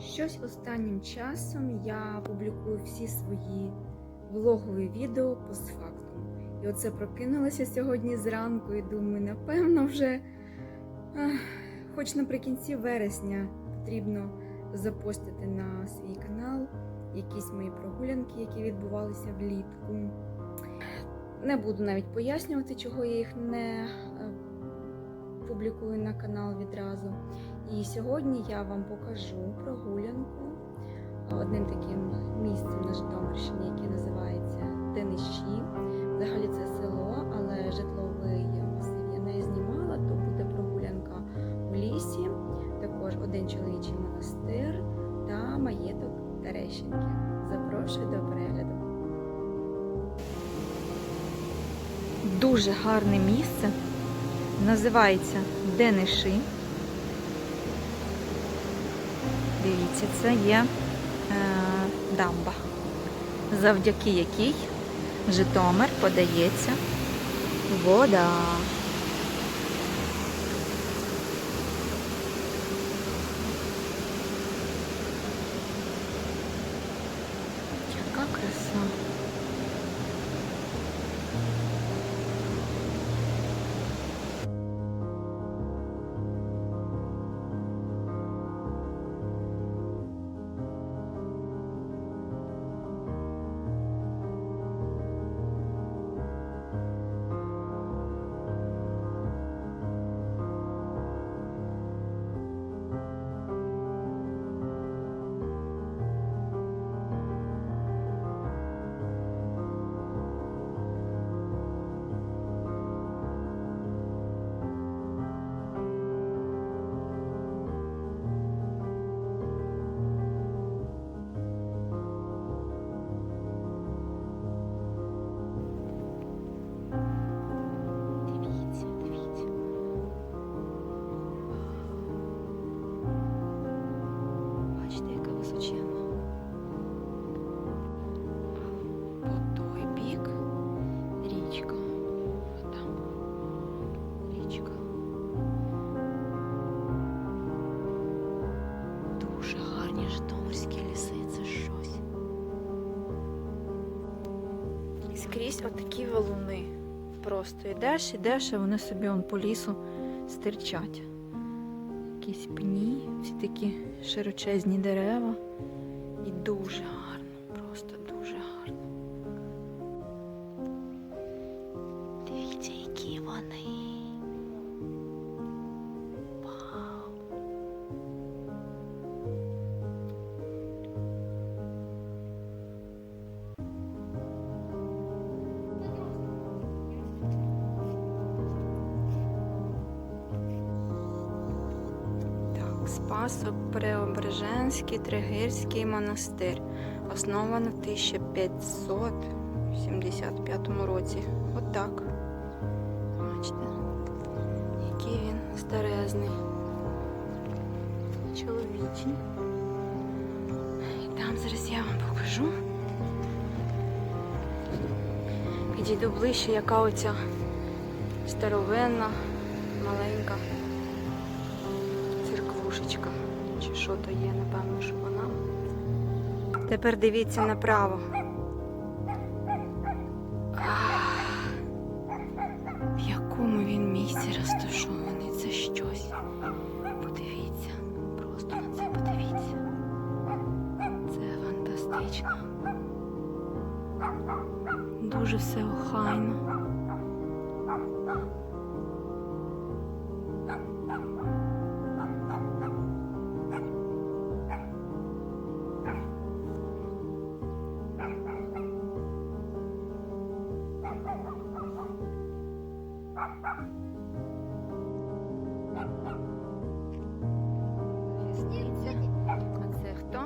Щось останнім часом я публікую всі свої влогові відео постфактум. І оце прокинулася сьогодні зранку і думаю, напевно, вже хоч наприкінці вересня потрібно запостити на свій канал якісь мої прогулянки, які відбувалися влітку. Не буду навіть пояснювати, чого я їх не е, публікую на канал відразу. І сьогодні я вам покажу прогулянку одним таким місцем на Житомирщині, яке називається Денищі. Взагалі це село, але житловий масив я не знімала, то буде прогулянка у лісі, також один чоловічий монастир та маєток Терещенки. Запрошую до перегляду. Дуже гарне місце. Називається Дениши. Дивіться, це є е, дамба, завдяки якій Житомир подається вода. Скрізь отакі валуни. Просто йдеш, йдеш, а вони собі он по лісу стирчать. Якісь пні, всі такі широчезні дерева. І дуже Спасо-Преображенський Тригирський монастир. Основано в 1575 році. Отак. Бачите, який він старезний. Чоловічий. І там зараз я вам покажу. Підійду ближче, яка оця старовинна, маленька церквушечка. Чи що то є, напевно, що вона. Тепер дивіться направо. В якому він місці розташований? Це щось. Подивіться. Просто на це подивіться. Це фантастично. Дуже все охайно. Різниця. А це хто?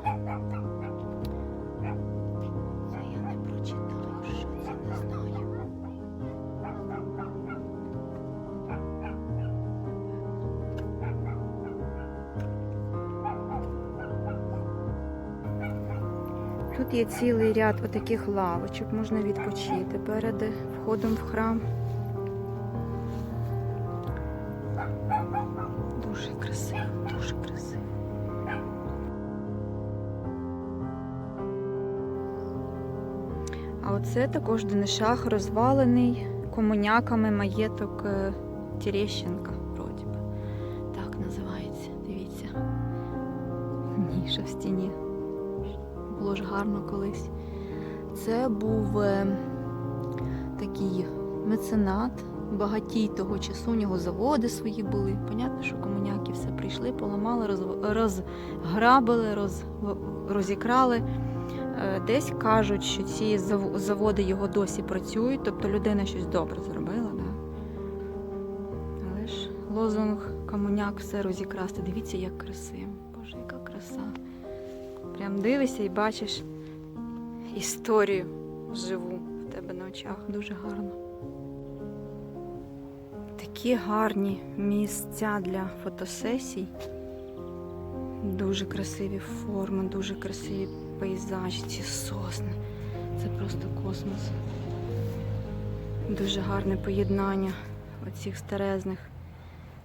Це я не прочитала, що це не знаю. Тут є цілий ряд отаких лавочок, можна відпочити перед входом в храм. А оце також Денишах розвалений комуняками маєток е, Терещенка, вроді би. Так називається. Дивіться. Ніша в стіні. Було ж гарно колись. Це був е, такий меценат, багатій того часу, у нього заводи свої були. Понятно, що комуняки все прийшли, поламали, розграбили, роз, розікрали. Е, Десь кажуть, що ці заводи його досі працюють, тобто людина щось добре зробила. Да? Але ж лозунг комуняк все розікрасти. Дивіться, як красиво. Боже, яка краса. Прям дивишся і бачиш історію живу в тебе на очах. Дуже гарно. Такі гарні місця для фотосесій. Дуже красиві форми, дуже красиві пейзажі, ці сосни. Це просто космос. Дуже гарне поєднання оцих старезних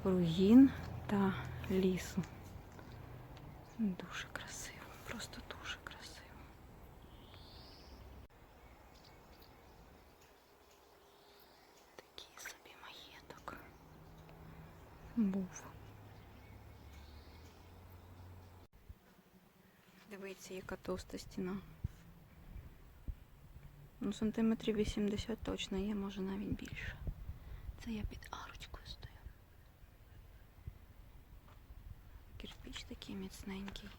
руїн та лісу. Дуже красиво, просто дуже красиво. Такий собі маєток був. Дивіться, яка товста стіна. Ну, сантиметрів 80 точно є, може навіть більше. Це я під арочкою стою. Кирпич такий міцненький.